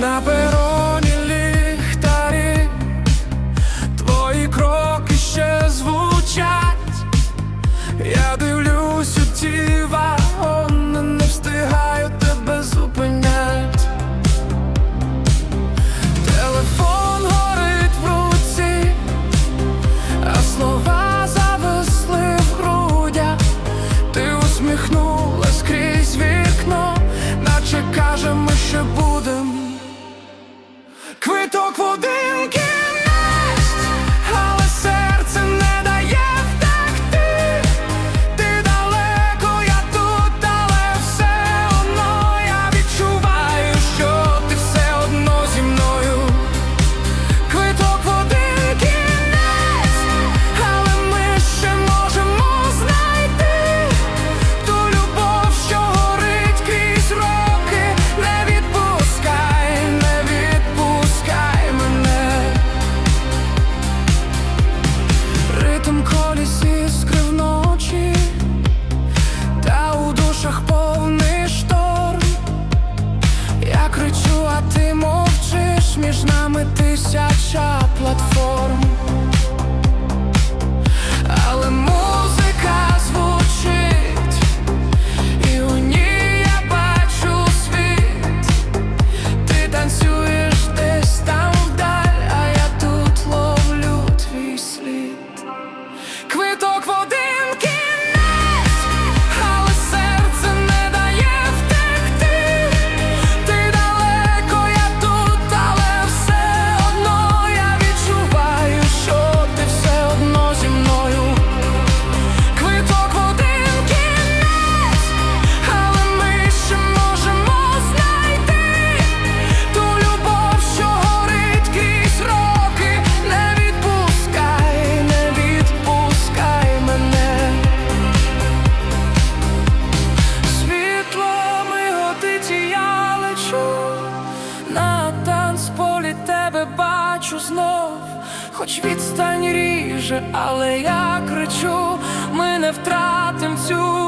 на пероні ліхтарі, твої кроки ще звучать, я дивлюсь у ті вагони, не встигаю тебе зупиняти, Телефон горить в руці, а слова зависли в грудях, ти усміхнулась крізь вікно, наче каже, ми ще будемо. forma. тебе бачу знов, хоч відстань ріже, але я кричу, ми не втратим цю.